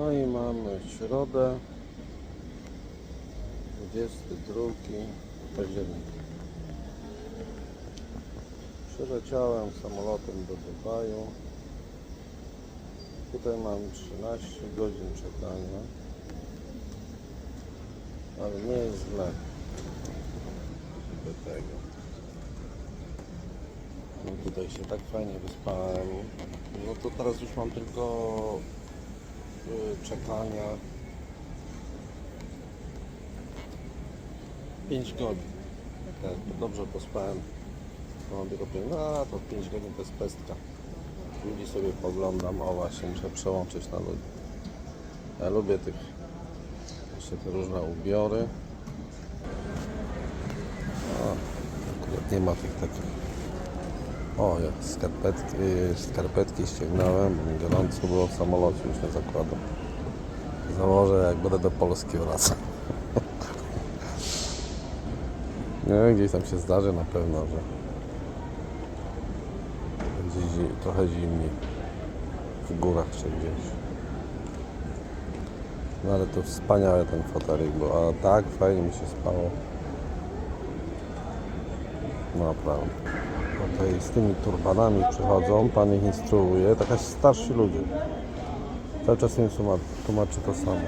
No i mamy środę, 22 października. Przyleciałem samolotem do Dubaju. Tutaj mam 13 godzin czekania. Ale nie jest źle. Do tego. No tutaj się tak fajnie wyspałem. No to teraz już mam tylko czekania 5 godzin. Tak, dobrze pospałem. Mam tylko no a to 5 godzin to jest pestka. Ludzi sobie poglądam, o właśnie, muszę przełączyć na ludzi. Ja lubię tych, jeszcze te różne ubiory. O, akurat nie ma tych takich. O, ja skarpetki, skarpetki ściągnąłem, gorąco było w samolocie, już nie zakładam. Założę jak będę do Polski wracał. Nie, gdzieś tam się zdarzy na pewno, że będzie zi- trochę zimniej. W górach czy gdzieś. No ale to wspaniały ten fotelik był, a tak fajnie mi się spało. Naprawdę. Tutaj z tymi turbanami przychodzą, pan ich instruuje, taka starsi ludzie. Cały czas im tłumaczy, to samo.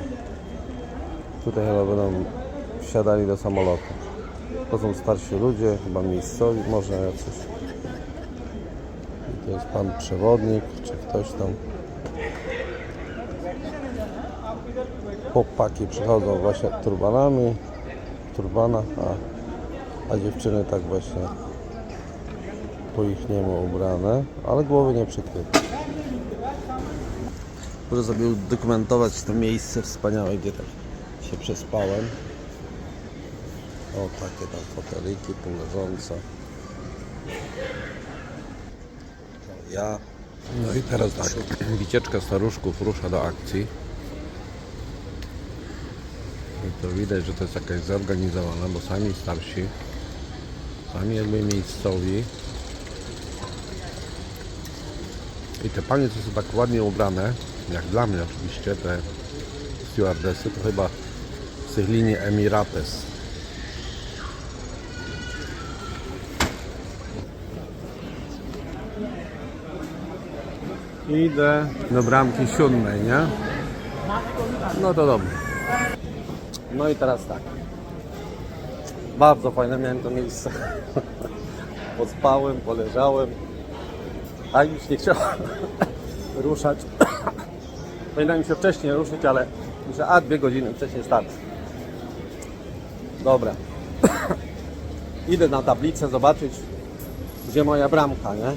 Tutaj chyba będą wsiadali do samolotu. To są starsi ludzie, chyba miejscowi, może jacyś. I to jest pan przewodnik, czy ktoś tam. Chłopaki przychodzą właśnie turbanami, w turbanach, a, a dziewczyny tak właśnie po ich niemu ubrane, ale głowy nie przykryte. Muszę sobie udokumentować to miejsce wspaniałe, gdzie tak się przespałem. O, takie tam foteliki półleżące. To ja. No i teraz tak, wycieczka staruszków rusza do akcji. I to widać, że to jest jakaś zorganizowana, bo sami starsi, sami jakby miejscowi. I te panie, co są tak ładnie ubrane, jak dla mnie oczywiście, te stewardesy, to chyba z tych linii Emirates. Idę do bramki siódmej, nie? No to dobrze. No i teraz tak. Bardzo fajne miałem to miejsce. Pospałem, poleżałem. A już nie chciałem ruszać. Powinienem się wcześniej ruszyć, ale muszę, a dwie godziny wcześniej start. Dobra. Idę na tablicę zobaczyć, gdzie moja bramka, nie?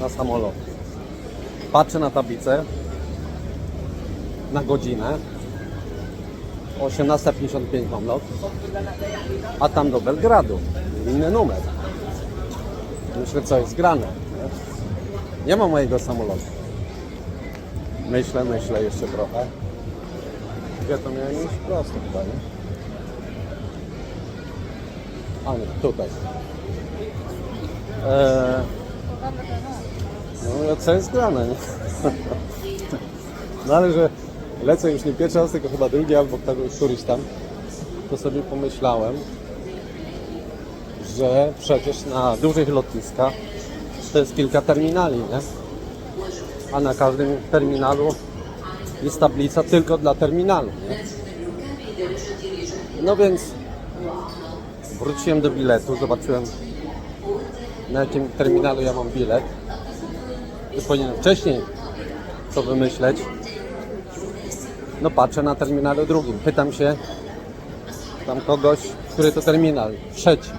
Na samolot. Patrzę na tablicę na godzinę 18.55 mam lot a tam do Belgradu inny numer myślę co jest grane nie? ma mojego samolotu myślę, myślę jeszcze trochę gdzie to miałem iść? prosto chyba nie? a nie, tutaj eee, no co jest grane nie? No ale że lecę już nie pierwszy raz, tylko chyba drugi albo któryś tam, to sobie pomyślałem, że przecież na dużych lotniskach to jest kilka terminali, nie? A na każdym terminalu jest tablica tylko dla terminalu, nie? No więc wróciłem do biletu, zobaczyłem na jakim terminalu ja mam bilet. I powinienem wcześniej co wymyśleć. No patrzę na terminalu drugim. Pytam się tam kogoś, który to terminal? Trzeci.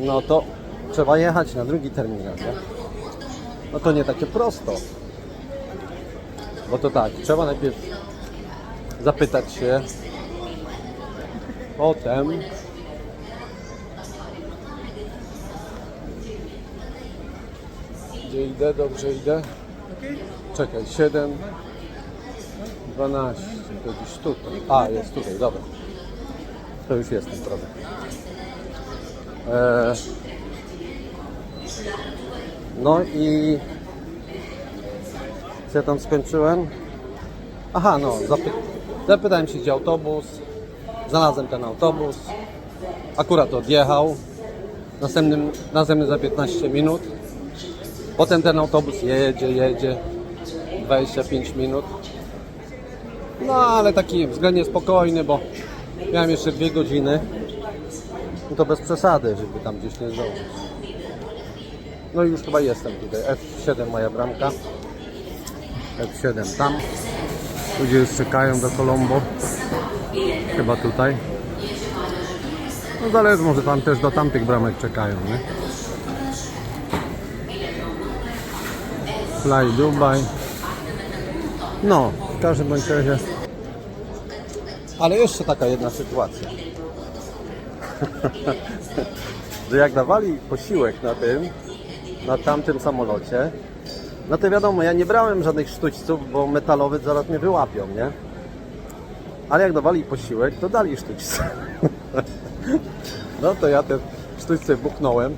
No to trzeba jechać na drugi terminal, nie? No to nie takie prosto. Bo to tak, trzeba najpierw zapytać się, potem gdzie idę, dobrze idę. Czekaj, 7, 12, to gdzieś tutaj. A, jest tutaj, dobra. To już jestem, prawda. Eee, no i co ja tam skończyłem? Aha, no, zapy... zapytałem się, gdzie autobus. Znalazłem ten autobus. Akurat odjechał. Następnym, następny za 15 minut. Potem ten autobus jedzie, jedzie. 25 minut. No, ale taki względnie spokojny, bo miałem jeszcze dwie godziny. No to bez przesady, żeby tam gdzieś nie zdążyć. No i już chyba jestem tutaj. F7 moja bramka. F7 tam. Ludzie już czekają do Colombo. Chyba tutaj. No zależy, może tam też do tamtych bramek czekają, nie? Fly Dubai. No, w każdym bądź razie. Ale jeszcze taka jedna sytuacja. że jak dawali posiłek na tym, na tamtym samolocie, no to wiadomo, ja nie brałem żadnych sztućców, bo metalowy zaraz mnie wyłapią, nie? Ale jak dawali posiłek, to dali sztućce. no to ja te sztućce buchnąłem.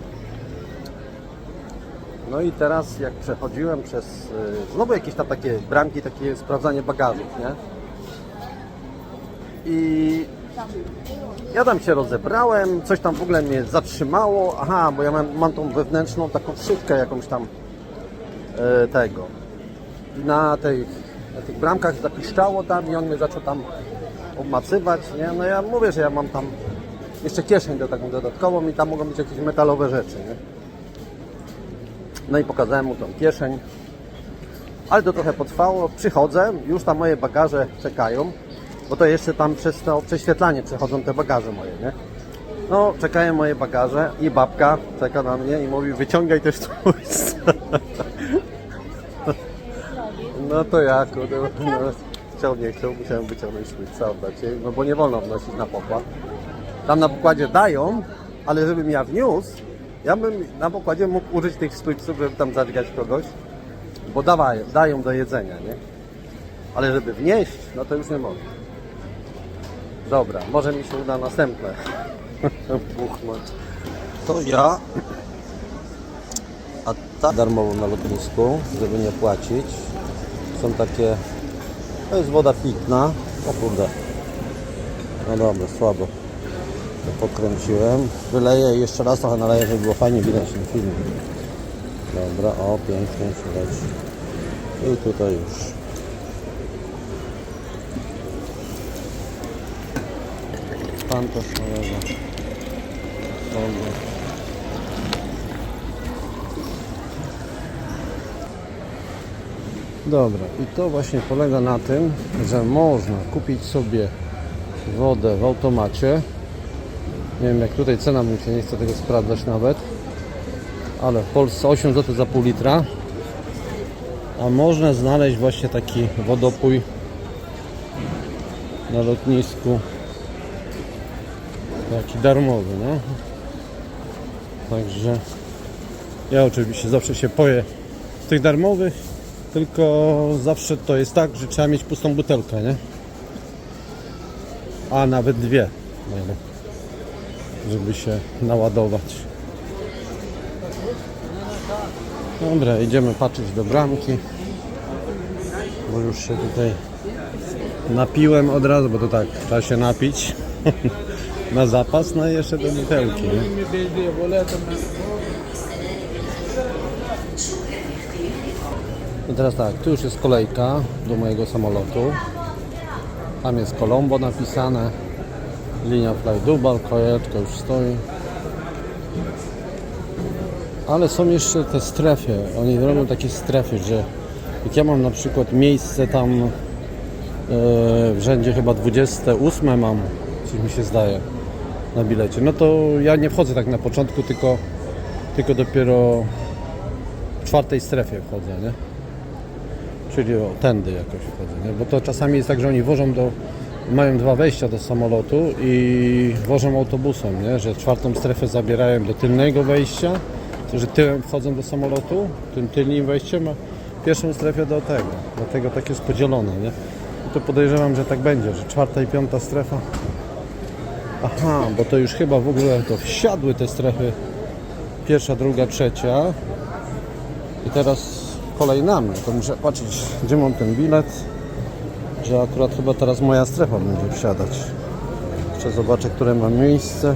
No i teraz jak przechodziłem przez y, znowu jakieś tam takie bramki, takie sprawdzanie bagażów, nie? I ja tam się rozebrałem, coś tam w ogóle mnie zatrzymało. Aha, bo ja mam, mam tą wewnętrzną taką wszywkę jakąś tam e, tego. I na, tej, na tych bramkach zapiszczało tam i on mnie zaczął tam obmacywać, nie? No ja mówię, że ja mam tam jeszcze kieszeń do taką dodatkową i tam mogą być jakieś metalowe rzeczy, nie? No i pokazałem mu tą kieszeń. Ale to trochę potrwało. Przychodzę, już tam moje bagaże czekają, bo to jeszcze tam przez to prześwietlanie przechodzą te bagaże moje, nie? No, czekają moje bagaże i babka czeka na mnie i mówi, wyciągaj też sztućce. No to ja, kurde, no, chciał, nie chciał, musiałem wyciągnąć sztućce, oddać jej, no bo nie wolno wnosić na pokład. Tam na pokładzie dają, ale żebym ja wniósł, ja bym na pokładzie mógł użyć tych sztućców, żeby tam zadźgać kogoś, bo dawają, dają do jedzenia, nie? Ale żeby wnieść, no to już nie mogę. Dobra, może mi się uda następne buchnąć. To ja, a ta darmowo na lotnisku, żeby nie płacić. Są takie, to jest woda pitna. O kurde. No dobra, słabo. To pokręciłem. Wyleję jeszcze raz trochę naleję, żeby było fajnie widać ten film. Dobra, o pięknie się leci. I tutaj już. Też nalewa. Dobra. Dobra, i to właśnie polega na tym, że można kupić sobie wodę w automacie. Nie wiem jak tutaj cena mi się nie chce tego sprawdzać nawet. Ale w Polsce 8 zł za pół litra. A można znaleźć właśnie taki wodopój na lotnisku. Taki darmowy, no. Także ja oczywiście zawsze się poję z tych darmowych, tylko zawsze to jest tak, że trzeba mieć pustą butelkę, nie? A nawet dwie, najlepiej, żeby się naładować. Dobra, idziemy patrzeć do bramki, bo już się tutaj napiłem od razu, bo to tak, trzeba się napić na zapas, no i jeszcze do butelki? I teraz tak, tu już jest kolejka do mojego samolotu. Tam jest Colombo napisane. Linia Fly Dubai, kolejeczka już stoi. Ale są jeszcze te strefy. Oni robią takie strefy, że jak ja mam na przykład miejsce tam e, w rzędzie chyba 28 mam, coś mi się zdaje na bilecie. No to ja nie wchodzę tak na początku, tylko, tylko dopiero w czwartej strefie wchodzę, nie? Czyli o, tędy jakoś wchodzę, nie? Bo to czasami jest tak, że oni wożą do, mają dwa wejścia do samolotu i wożą autobusem, nie? Że czwartą strefę zabierają do tylnego wejścia, że tyłem wchodzą do samolotu, tym tylnym wejściem, a pierwszą strefę do tego. Dlatego tak jest podzielone, nie? I to podejrzewam, że tak będzie, że czwarta i piąta strefa. Aha, bo to już chyba w ogóle to wsiadły te strefy pierwsza, druga, trzecia. I teraz kolej na mnie, to muszę patrzeć, gdzie mam ten bilet. że akurat chyba teraz moja strefa będzie wsiadać. Jeszcze zobaczę, które mam miejsce.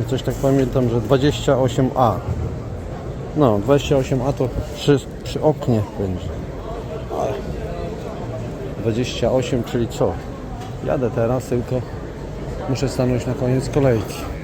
I Coś tak pamiętam, że 28A. No, 28A to przy, przy oknie będzie. Ale 28, czyli co? Jadę teraz, tylko muszę stanąć na koniec kolejki.